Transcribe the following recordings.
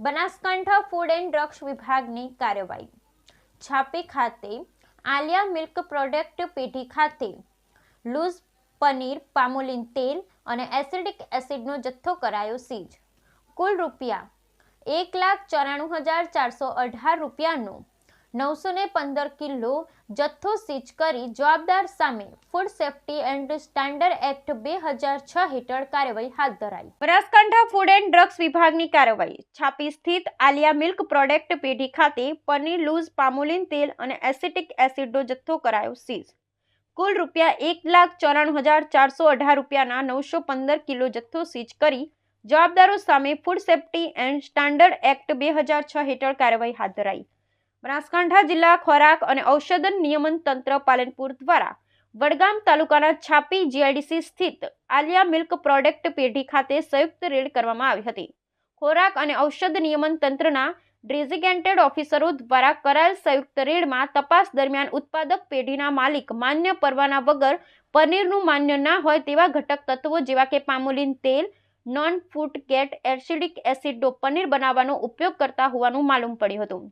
Banaskantha food and drugs વિભાગની કાર્યવાહી. છાપી ખાતે આલિયા મિલ્ક પ્રોડક્ટ પેઢી ખાતે લૂઝ પનીર, પામોલિન તેલ અને એસિડિક એસિડનો જથ્થો કરાયો સીઝ. કુલ રૂપિયા એક લાખ ચોરાણું હજાર ચારસો અઢાર રૂપિયાનો નવસો ને પંદર કિલો જથ્થો સીચ કરી જવાબદાર સામે food safety and standard act બે હજાર છ હેઠળ કાર્યવાહી હાથ ધરાઈ. બનાસકાંઠા ફૂડ એન્ડ ડ્રગ્સ વિભાગની કાર્યવાહી. છાપી સ્થિત આલિયા મિલ્ક પ્રોડક્ટ પેઢી ખાતે પનીર લૂઝ, પામોલિન તેલ અને એસિટિક એસિડનો જથ્થો કરાયો સીઝ. કુલ રૂપિયા એક લાખ ચોરાણું હજાર ચારસો અઢાર રૂપિયાના નવસો પંદર કિલો જથ્થો સીઝ કરી જવાબદારો સામે food safety and standard act બે હજાર છ હેઠળ કાર્યવાહી હાથ ધરાઈ. બનાસકાંઠા જિલ્લા ખોરાક અને ઔષધન નિયમન તંત્ર પાલનપુર દ્વારા વડગામ તાલુકાના છાપી જીઆઈડીસી સ્થિત આલિયા મિલ્ક પ્રોડક્ટ પેઢી ખાતે સંયુક્ત રેડ કરવામાં આવી હતી. ખોરાક અને ઔષધ નિયમન તંત્રના ડેઝિગેન્ટેડ ઓફિસરો દ્વારા કરાયેલ સંયુક્ત રેડમાં તપાસ દરમિયાન ઉત્પાદક પેઢીના માલિક માન્ય પરવાના વગર પનીરનું માન્ય ના હોય તેવા ઘટક તત્વો જેવા કે પામોલિન તેલ, નોન ફૂડ કેટ, એસિડિક એસિડનો પનીર બનાવવાનો ઉપયોગ કરતા હોવાનું માલુમ પડ્યું હતું.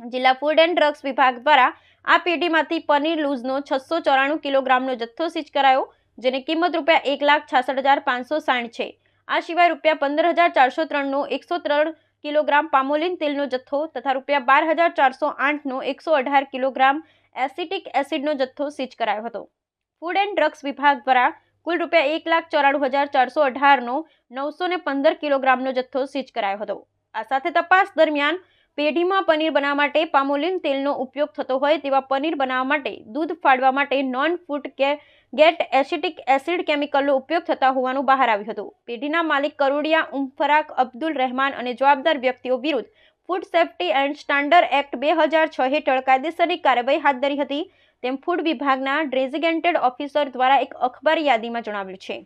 જિલ્લા ફૂડ એન્ડ ડ્રગ્સ વિભાગ દ્વારા આ પેઢીમાંથી પનીર લૂઝનો છસો ચોરાણું કિલોગ્રામનો જથ્થો સીઝ કરાયો, જેની કિંમત રૂપિયા એક લાખ છાસઠ હજાર પાંચસો સાઠ છે. આ સિવાય રૂપિયા પંદર હજાર ચારસો ત્રણનો એકસો ત્રણ કિલોગ્રામ પામોલિન તેલનો જથ્થો તથા રૂપિયા બાર હજાર ચારસો આઠનો એકસો અઢાર કિલોગ્રામ એસિટિક એસિડનો જથ્થો સીઝ કરાયો હતો. ફૂડ એન્ડ ડ્રગ્સ વિભાગ દ્વારા કુલ રૂપિયા એક લાખ ચોરાણું હજાર ચારસો અઢારનો નવસો ને પંદર કિલોગ્રામનો જથ્થો સીઝ કરાયો હતો. આ સાથે તપાસ દરમિયાન પેઢીમાં પનીર બનાવવા માટે પામોલિન તેલનો ઉપયોગ થતો હોય તેવા પનીર બનાવવા માટે દૂધ ફાડવા માટે નોન ફૂડ કે ગેટ એસિટિક એસિડ કેમિકલનો ઉપયોગ થતા હોવાનું બહાર આવ્યું હતું. પેઢીના માલિક કરોડિયા ઉમફરાક અબ્દુલ રહેમાન અને જવાબદાર વ્યક્તિઓ વિરુદ્ધ food safety and standard act બે હજાર છ હેઠળ કાયદેસરની કાર્યવાહી હાથ ધરી હતી. તેમ ફૂડ વિભાગના ડ્રેઝિગેન્ટેડ ઓફિસર દ્વારા એક અખબારી યાદીમાં જણાવ્યું છે.